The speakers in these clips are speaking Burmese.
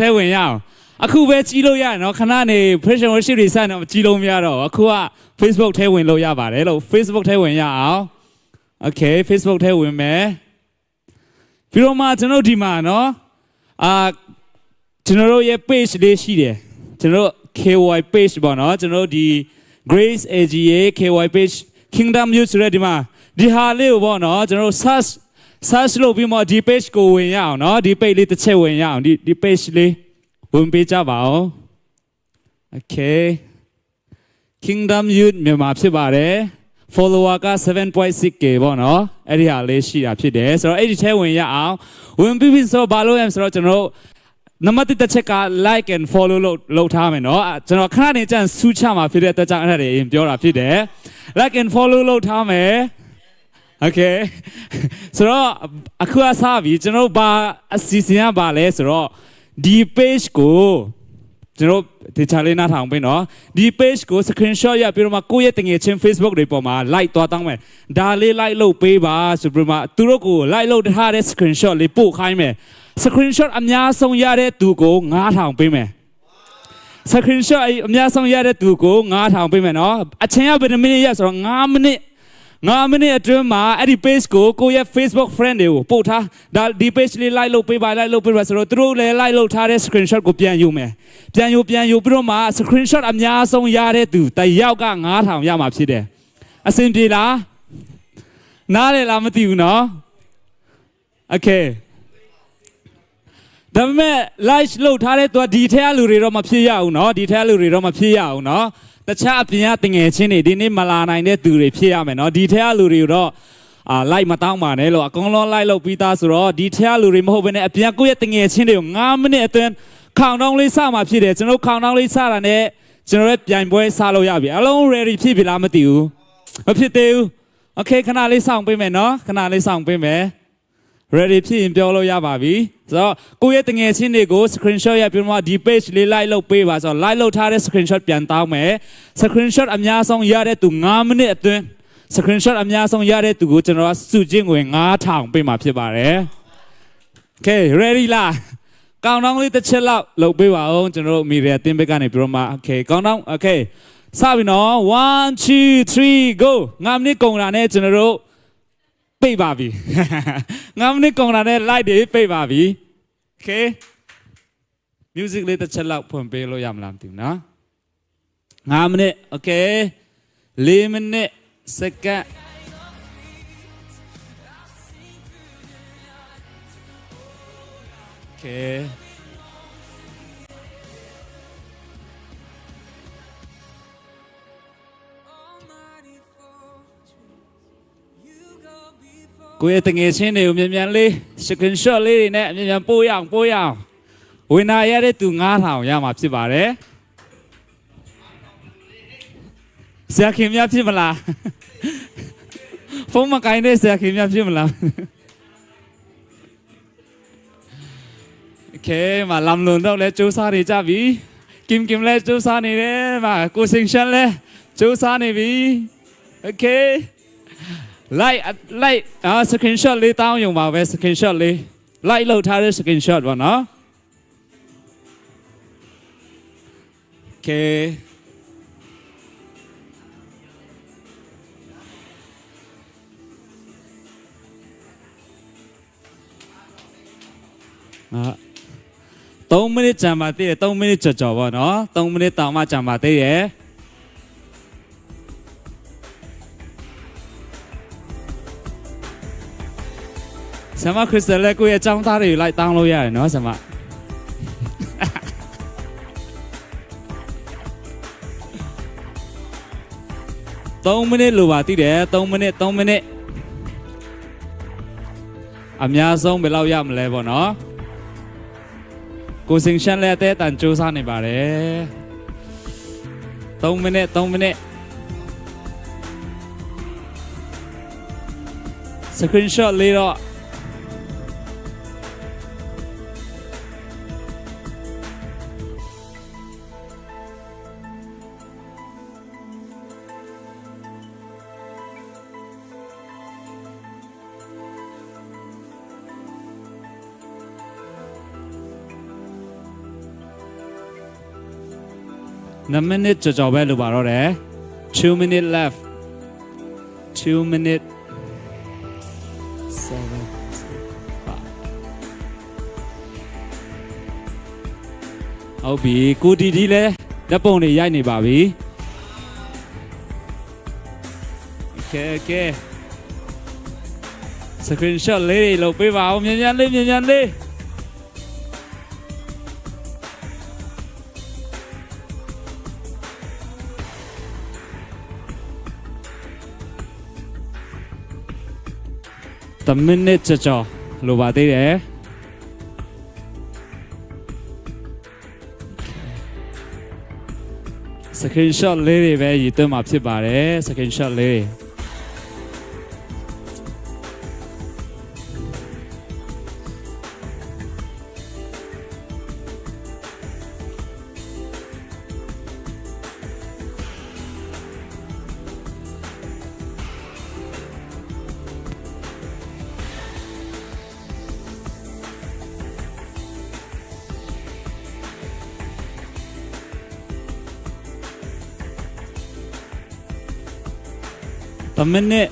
ထဲဝင်ရအောင်အခုပဲကြီးလို့ရတယ်နော်ခဏနေ pressure worship တွေစတော့ကြီးလို့မရတော့ဘူးအခုက Facebook ထဲဝင်လို့ရပါတယ်လို့ Facebook ထဲဝင်ရအောင် Okay Facebook ထဲဝင်မယ်ပြီးတော့မှကျွန်တော်ဒီမှာနော်အာကျွန်တော်တို့ရဲ့ page လေးရှိတယ်ကျွန်တော်တို့ KY page ပေါ့နော်ကျွန်တော်တို့ဒီ Grace AGA KY page Kingdom Youth ဆိုတဲ့ဒီမှာဒီဟာလေးကိုပေါ့နော်ကျွန်တော်တို့ search search လုပ်ပြီးမှဒီ page ကိုဝင်ရအောင်နော်ဒီ page လေးတစ်ချက်ဝင်ရအောင်ဒီဒီ page လေးဝင်ပေးကြပါအောင် Okay Kingdom Youth မြန်မာဖြစ်ပါတယ် follower က 7.6k ပေါ့နော်အဲ့ဒီဟာလေးရှိတာဖြစ်တယ်ဆိုတော့အဲ့ဒီထဲဝင်ရအောင်ဝင်ပြီးပြီဆိုတော့ဘာလို့လဲဆိုတော့ကျွန်တော်တို့နံပါတ်1တစ်ချက်က like and follow လုပ်လုပ်ထားမယ်เนาะကျွန်တော်ခဏနေကြံစူးချမှာဖြစ်တဲ့အတွက်ကြောင့်အဲ့ဒါတွေရင်ပြောတာဖြစ်တယ် like and follow လုပ်ထားမယ် okay ဆိုတော့အခုအစားပြီကျွန်တော်တို့ဘာအစီအစဉ်ကဘာလဲဆိုတော့ဒီ page ကိုကျွန်တော်ဒီချာလေးနားထောင်ပေးနော်ဒီ page ကို screenshot ရပြီးတော့မှကိုယ့်ရဲ့တငယ်ချင်း Facebook တွေပေါ်မှာ like သွားတောင်းမယ်ဒါလေး like လုပ်ပေးပါဆိုပြီးတော့မှသူတို့ကို like လုပ်ထားတဲ့ screenshot လေးပို့ခိုင်းမယ် screenshot အများဆုံးရတဲ့သူကို9000ပေးမယ် screenshot အများဆုံးရတဲ့သူကို9000ပေးမယ်နော်အချိန်ကဘယ်နှမိနစ်ရဆိုတော့9မိနစ် 9မိနစ်အတွင်းမှာအဲ့ဒီ page ကိုကိုယ့်ရဲ့ Facebook friend တွေကိုပို့ထားဒါဒီ page လေး like လုပ်ပေးပါ like လုပ်ပေးပါဆိုတော့သူတို့လည်း like လုပ်ထားတဲ့ screenshot ကိုပြန်ယူမယ်ပြန်ယူပြန်ယူပြီးတော့မှ screenshot အများဆုံးရတဲ့သူတစ်ယောက်က9000ရမှာဖြစ်တယ်အဆင်ပြေလားနားလေလားမသိဘူးနော် okay ဒါပေမဲ့ live လုပ်ထားတဲ့သူကဒီထဲကလူတွေတော့မဖြစ်ရဘူးเนาะဒီထဲကလူတွေတော့မဖြစ်ရဘူးเนาะ တခြားအပြင်ကတငယ်ချင်းတွေဒီနေ့မလာနိုင်တဲ့သူတွေဖြစ်ရမယ်နော်ဒီထက်ကလူတွေတော့အာလိုက်မတောင်းပါနဲ့လို့အကုန်လုံးလိုက်လို့ပြီးသားဆိုတော့ဒီထက်ကလူတွေမဟုတ်ဘဲနဲ့အပြင်ကိုယ့်ရဲ့တငယ်ချင်းတွေကို9မိနစ်အတွင်းခေါင်တောင်းလေးစမှာဖြစ်တယ်ကျွန်တော်ခေါင်တောင်းလေးစတာနဲ့ကျွန်တော်ရဲ့ပြိုင်ပွဲစလို့ရပြီအလုံး ready ဖြစ်ပြီလားမသိဘူးမဖြစ်သေးဘူး okay ခဏလေးစောင့်ပေးမယ်နော်ခဏလေးစောင့်ပေးမယ် ready ဖြစ်ရင်ပြောလို့ရပါပြီဆိုတော့ကိုယ့်ရဲ့တငယ်ချင်းတွေကို screenshot ရပြီးတော့ဒီ page လေး like လုပ်ပေးပါဆိုတော့ like လုပ်ထားတဲ့ screenshot ပြန်တောင်းမယ် screenshot အများဆုံးရတဲ့သူ9မိနစ်အတွင်း screenshot အများဆုံးရတဲ့သူကိုကျွန်တော်ကစုချင်းဝင်9000ပေးမှာဖြစ်ပါတယ် okay ready လားကောင်းတောင်းလေးတစ်ချက်လောက်လုပ်ပေးပါဦးကျွန်တော်တို့ media အသင်းဘက်ကနေပြီးတော့မှ okay ကောင်းတောင်း okay စပြီနော်1 2 3 go 9မိနစ်ကုန်တာနဲ့ကျွန်တော်တို့ ပိတ်ပါပြီ9မိနစ်ကုန်တာနဲ့ light တွေပိတ်ပါပြီ okay music လေးတစ်ချက်လောက်ဖွင့်ပေးလို့ရမလားမသိဘူးနော်9မိနစ် okay 4မိနစ်စက္ကန့်โอเค ကိုယ့်ရဲ့တငယ်ချင်းတွေကိုမြန်မြန်လေး screenshot လေးတွေနဲ့မြန်မြန်ပို့ရအောင်ပို့ရအောင်ဝင်လာရတဲ့သူ9000ရမှာဖြစ်ပါတယ်ဆရာခင်များဖြစ်မလားဖုန်းမကိုင်းတဲ့ဆရာခင်များဖြစ်မလားโอเคมาลำลุนတော့လဲစူးစမ်းနေကြပြီกิมกิมလဲစူးစမ်းနေတယ်มาကိုစင်ရှန်လဲစူးစမ်းနေပြီโอเค like like အာ screenshot လေးတောင်းရုံပါပဲ screenshot လေး like လောက်ထားတဲ့ screenshot ပေါ့နော် Okay အာ3မိနစ်ကြာမှတည်တယ်3မိနစ်ကြော်ကြော်ပေါ့နော်3မိနစ်တောင်မှကြာမှတည်တယ် ဆမခရစ်စတလက်ကိုရဲ့အကြောင်းသားတွေလိုက်တောင်းလို့ရတယ်နော်ဆမ3မိနစ်လိုပါတည်တယ်3မိနစ်3မိနစ်အများဆုံးဘယ်လောက်ရမလဲပေါ့နော်ကိုစင်ရှန်လည်းအသေးအတန်စူးစမ်းနေပါတယ်3မိနစ်3မိနစ် screenshot လေးတော့ 2 minute ကြော်ကြော်ပဲလိုပါတော့တယ်2 minute left 2 minute 7 ဟုတ်ပြီကိုတီတီလဲလက်ပုံတွေရိုက်နေပါပြီ Okay okay screenshot လေးတွေလုပ်ပေးပါဦးမြန်မြန်လေးမြန်မြန်လေး တမနစ်ချောချောလိုပါသေးတယ်စကရင်ရှော့လေးတွေပဲရည်သွင်းမှာဖြစ်ပါတယ်စကရင်ရှော့လေးတွေတ မနစ်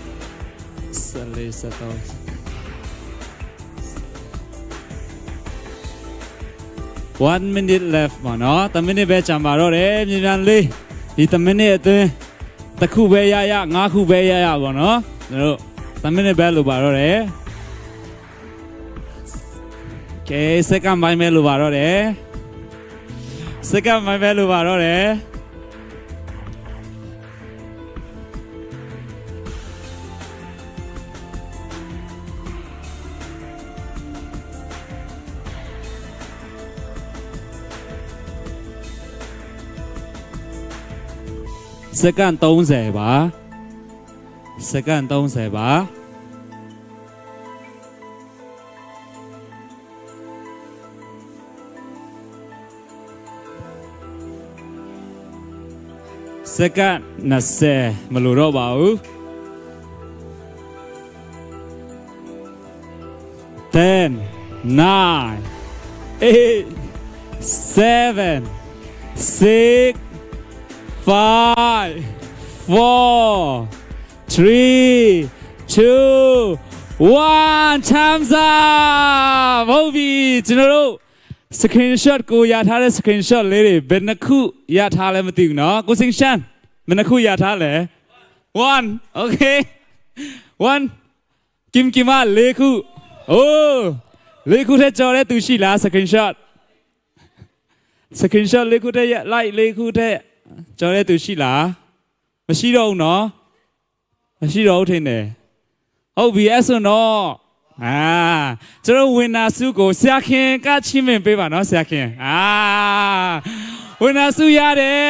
ဆလေးစတော့1 minute left ပါနော်တမနစ်ပဲကြံပါတော့တယ်မြန်မြန်လေးဒီတမနစ်အတွင်းတစ်ခုပဲရရငါးခုပဲရရပါနော်ကျွန်တော်တို့တမနစ်ပဲလိုပါတော့တယ် Okay second ပိုင်းပဲလိုပါတော့တယ် second ပိုင်းပဲလိုပါတော့တယ် စက္ကန့်30ပါစက္ကန့်30ပါစက္ကန့်20မလို five, four, three, two, one. Time's up. ဟုတ်ပြီကျွန်တော်တို့ screenshot ကိုရထားတဲ့ screenshot လေးတွေဘယ်နှခုရထားလဲမသိဘူးเนาะကိုစင်ရှန်ဘယ်နှခုရထားလဲ1 okay 1กิมกิม၄ခုအိုး၄ခုထက်ကျော်တဲ့သူရှိလား screenshot screenshot လေးခုတည်းရ like လေးခုတည်း ကျော်တဲ့သူရှိလားမရှိတော့ဘူးနော်မရှိတော့ဘူးထင်တယ်ဟုတ်ပြီအဲ့ဆိုတော့အာကျွန်တော်ဝင်းနာစုကိုဆရာခင်ကချင်းမင်ပေးပါနော်ဆရာခင်အာဝင်းနာစုရတယ်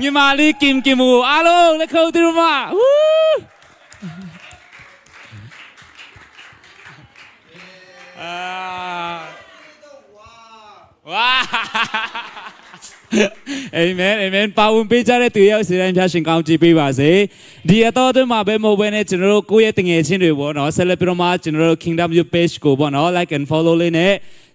ညီမလေးကင်ကင်မူအားလုံးလက်ခုပ်သူတို့မဝူးအာဝါ အာမင်အာမင်ပါဝင်ပေးကြတဲ့သူရောက်စီတိုင်းဖျားရှင်ကောင်းချီးပေးပါစေဒီအတော်အတွင်းမှာပဲမဟုတ်ဘဲနဲ့ကျွန်တော်တို့ကိုယ့်ရဲ့တငယ်ချင်းတွေပေါ့နော်ဆက်လက်ပြီးတော့မှကျွန်တော်တို့ Kingdom You page ကိုပေါ့နော် like and follow လေးနဲ့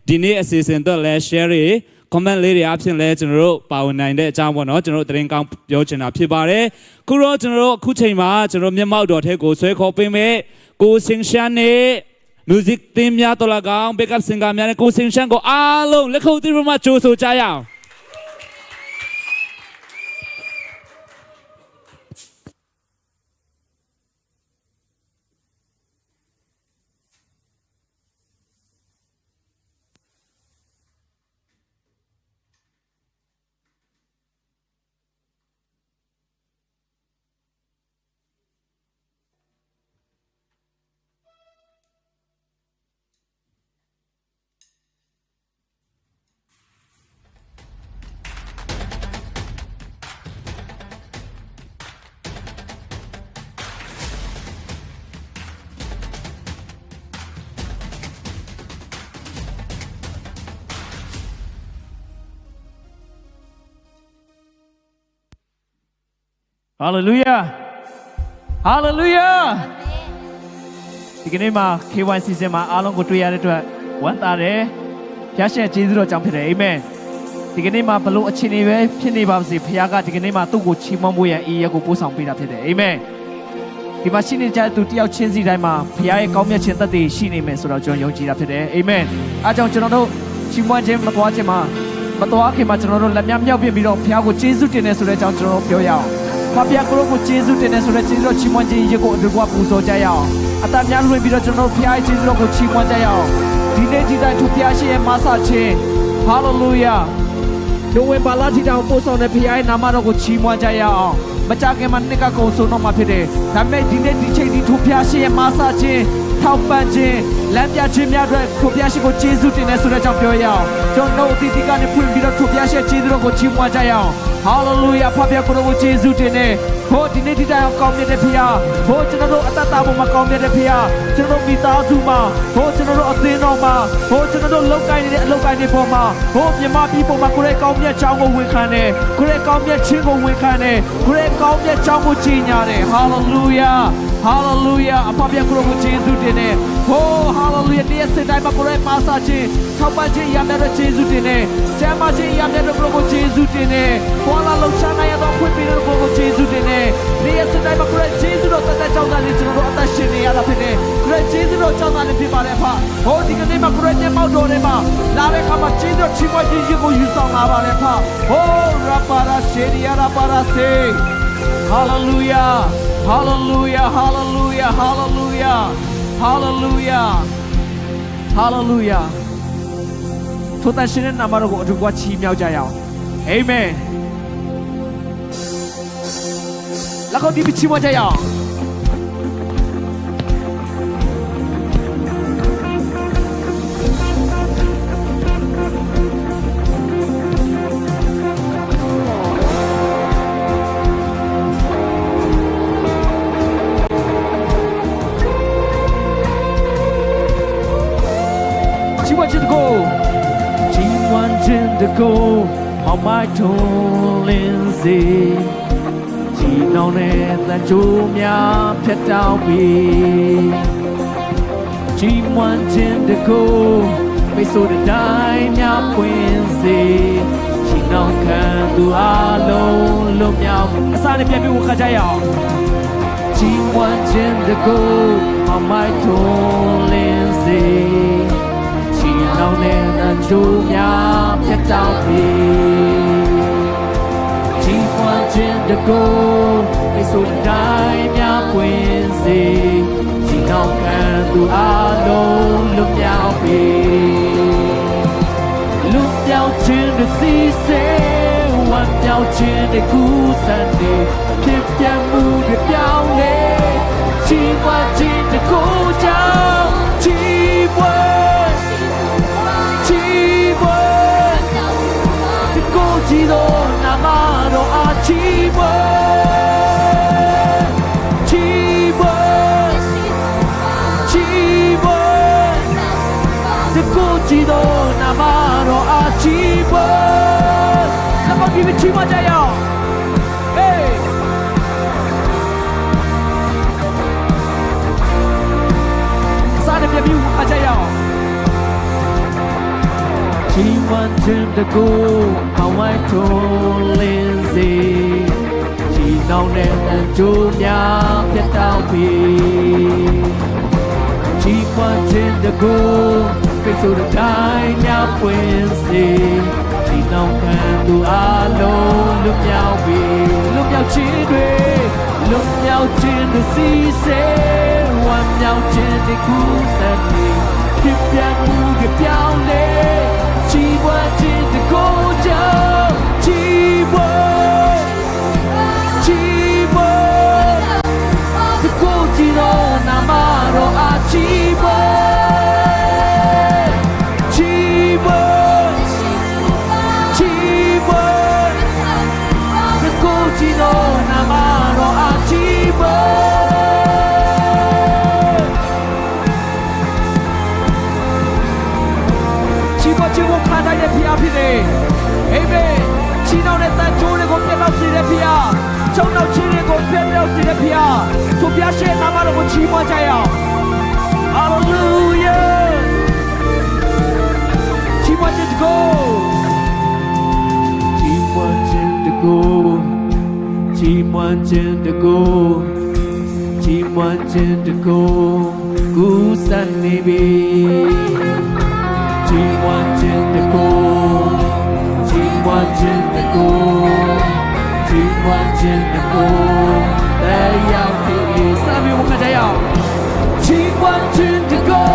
ဒီနေ့အစီအစဉ်တော့လဲ share တွေ comment လေးတွေအပြင်လဲကျွန်တော်တို့ပါဝင်နိုင်တဲ့အကြောင်းပေါ့နော်ကျွန်တော်တို့သတင်းကောင်းပြောချင်တာဖြစ်ပါတယ်ခုတော့ကျွန်တော်တို့အခုချိန်မှာကျွန်တော်မျက်မှောက်တော်ထဲကိုဆွဲခေါ်ပေးမယ်ကိုစင်ရှန်နဲ့ music သင်းများတော်လာကောင် backup singer များနဲ့ကိုစင်ရှန်ကိုအားလုံးလက်ခုပ်သီးပြီးမှကြိုးဆိုကြရအောင် ဟာလေလုယာဟာလေလုယာဒီကနေ့မှာ K1 season မှာအားလုံးကိုတွေ့ရတဲ့အတွက်ဝမ်းသာတယ်ဖျားရှင်ကျေးဇူးတော်ကြောင့်ဖြစ်တယ်အာမင်ဒီကနေ့မှာဘလို့အခြေအနေပဲဖြစ်နေပါစေဖခင်ကဒီကနေ့မှာသူ့ကိုချီးမွမ်းဖို့ရန်အေးရက်ကိုပို့ဆောင်ပေးတာဖြစ်တယ်အာမင်ဒီမှာရှိနေကြတဲ့သူတယောက်ချင်းစီတိုင်းမှာဖခင်ရဲ့ကောင်းမြတ်ခြင်းသက်သေရှိနေမယ်ဆိုတော့ကျွန်တော်ယုံကြည်တာဖြစ်တယ်အာမင်အားကြောင့်ကျွန်တော်တို့ချီးမွမ်းခြင်းမသွားခြင်းမှာမတော်ခင်မှာကျွန်တော်တို့လက်မြမြောက်ပြပြီးတော့ဖခင်ကိုကျေးဇူးတင်တယ်ဆိုတဲ့အကြောင်းကျွန်တော်တို့ပြောရအောင် ဖခင်ကိုကိုကျေးဇူးတင်တယ်ဆိုတဲ့ကျေးဇူးတော်ချီးမွမ်းခြင်းရက်ကိုအတူကပူဇော်ကြရအောင်အတများလွှင့်ပြီးတော့ကျွန်တော်တို့ဖခင်ရဲ့ကျေးဇူးတော်ကိုချီးမွမ်းကြရအောင်ဒီနေ့ဒီတိုင်းသူဖခင်ရှင်ရဲ့မဆာခြင်းဟာလေလုယာနိုဝင်ဘာလထိတောင်ပို့ဆောင်တဲ့ဖခင်ရဲ့နာမတော်ကိုချီးမွမ်းကြရအောင်မကြခင်မှာနှစ်ကကုံဆုံးတော့မှာဖြစ်တယ်ဒါပေမဲ့ဒီနေ့ဒီချိန်ဒီထိုဖျားရှင်ရဲ့မာစာခြင်း ထောက်ပံ့ခြင်းလမ်းပြခြင်းများအတွက်ထိုဖျားရှင်ကိုကျေးဇူးတင်တယ်ဆိုတဲ့အကြောင်းပြောရအောင်ကျွန်တော်တို့အသီးသီးကနေဖွင့်ပြီးတော့ထိုဖျားရှင်ကျေးဇူးတော်ကိုချီးမွမ်းကြရအောင်ဟာလေလုယာဖခင်ကိုယ်တော်ကိုကျေးဇူးတင်တယ်ဟိုဒီနေ့ဒီတိုင်အောင်ကောင်းမြတ်တဲ့ဖခင်ဟိုကျွန်တော်တို့အသက်တာပေါ်မှာကောင်းမြတ်တဲ့ဖခင်ကျွန်တော်တို့မိသားစုမှာဟိုကျွန်တော်တို့အသင်းတော်မှာဟိုကျွန်တော်တို့လောက်ကိုင်းနေတဲ့အလောက်ကိုင်းနေပေါ်မှာဟိုမြန်မာပြည်ပေါ်မှာကိုယ်ရဲ့ကောင်းမြတ်ကြောင်းကိုဝန်ခံတယ်ကိုယ်ရဲ့ကောင်းမြတ်ခြင်းကိုဝန်ခံတယ်ကိုယ်ရဲ့ကောင်းမြတ်ကြောင်းကိုကြီးညာတယ်ဟာလေလုယာ ဟာလေလုယာအဖဖကိုယ်တော်ကိုကျေးဇူးတင်တယ်ဟိုဟာလေလုယာဒီစတိုင်းမှာကိုယ်ရဲ့မာစာခြင်းထောက်ပံ့ခြင်းရတဲ့ကျေးဇူးတင်တယ်ကျမ်းမာခြင်းရတဲ့ကိုယ်တော်ကိုကျေးဇူးတင်တယ်ဘောလာလုံချနိုင်ရတော့ဖွင့်ပေးတဲ့ကိုယ်ကိုကျေးဇူးတင်တယ်ဒီစတိုင်းမှာကိုယ်ရဲ့ကျေးဇူးတော်တသက်ကြောင့်လည်းကျွန်တော်တို့အသက်ရှင်နေရတာဖြစ်တယ်ကိုယ်ရဲ့ကျေးဇူးတော်ကြောင့်လည်းဖြစ်ပါတယ်ဖဟိုဒီကနေ့မှာကိုယ်ရဲ့မျက်မှောက်တော်ထဲမှာလာတဲ့အခါမှာကျေးဇူးချီးမွမ်းခြင်းကိုယူဆောင်လာပါတယ်ဖဟိုရပါရာရှေရီယာရပါရာစေ Hallelujah Hallelujah Hallelujah Hallelujah Hallelujah Hallelujah ထိုတန်ရှင်ရဲ့နာမတော်ကိုအတူကချီးမြှောက်ကြရအောင် Amen လက်ကိုဒီပချီးမွမ်းကြရအောင် ဟောင်းမိုက်ထုံးလင်းစေချီနှောင်းတဲ့တန်ချိုးများဖြတ်တောင်းပြီးချီးမွမ်းခြင်းတကိုပိတ်ဆို့တဲ့တိုင်းများပွင့်စေချီနှောင်းခံသူအလုံးလုံးမြောက်အစားနဲ့ပြန်ပြီးဝခကြရအောင်ချီးမွမ်းခြင်းတကူအမိုက်ထုံးလင်းစေချီနှောင်းတဲ့နချိုးများဖြတ်တောက်ပြီ ချီးမွမ်းခြင်းတကူအိဆိုတိုင်းများပွင့်စေချီနှောင်းခံသူအလုံးလွတ်မြောက်ပြီလွတ်မြောက်ခြင်းတစီစေဝမ်းမြောက်ခြင်းတကူစံနေဖြစ်ပြမှုတွေပြောင်းလဲချီးမွမ်း တကူကြည်သောနာမတော်အားချီးပွားလက်မကြီးမချီးမွားကြရအောင်ဟေးစားတယ်ပြပြခါကြရအောင်ချီးမွမ်းခြင်းတ ကူအဝိုင်းထုံးလင်းစေချီနှောင်းတဲ့အကျိုးများပြတ်တောက်ပြီချီးမွမ်းခြင်းတကူပိတ်ဆို့တဲ့တိုင်းများပွင့်စေဒီနောက်ခံသူအလုံးလွတ်မြောက်ပြီလွတ်မြောက်ခြင်းတွေလွတ်မြောက်ခြင်းတွေစီစေဝမ်းမြောက်ခြင်းတွေကူးစက်နေဖြစ်ပြမှုတွေပြောင်းလဲချီးမွမ်းခြင်းတကူကြော 千万妈的莫寂寞，加油！Alleluia！寂寞真的，寂寞真的，寂寞真的苦，苦煞你。寂寞真的，寂寞真的，寂寞真的苦，哎！ ခြင်းတကိုတရား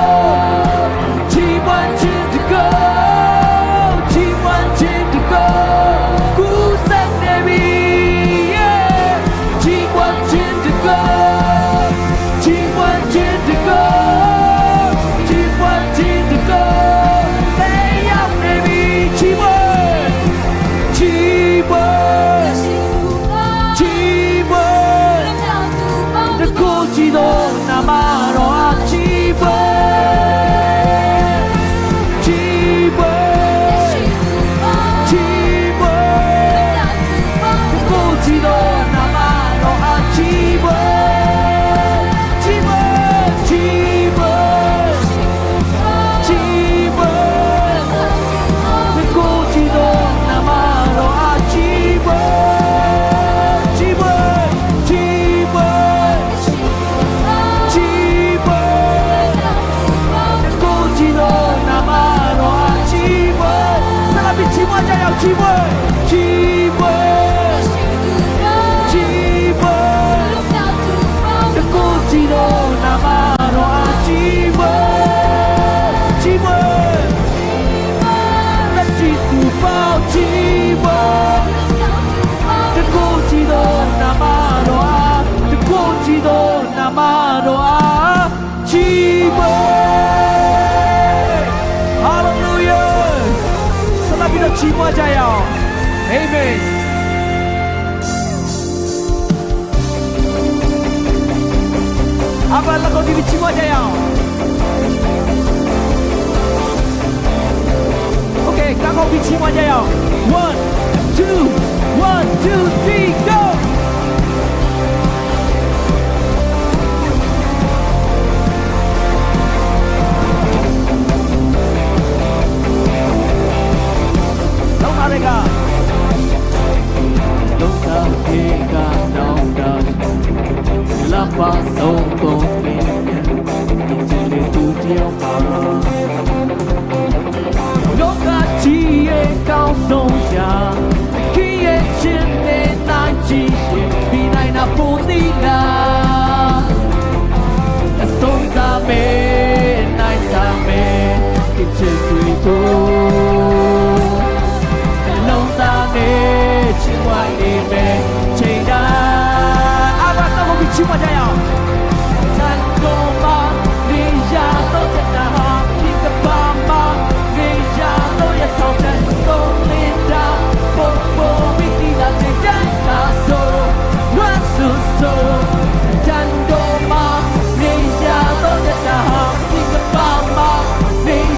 起莫加油，Amen。阿爸，拉高你的起莫加油。OK，拉高你起莫加油。One, two, one, two, three, go。 အားရကဒုက္ခခေကတောင်းတလပါဆုံးကုန်ပြီဒီချင်လေးသူတယောက်ပါဒုက္ခချီရဲ့ကောင်းဆုံးရာခိရဲ့ချင်းနဲ့နိုင်ချီပြီးနိုင်တာပုံသီးလား It's a sweet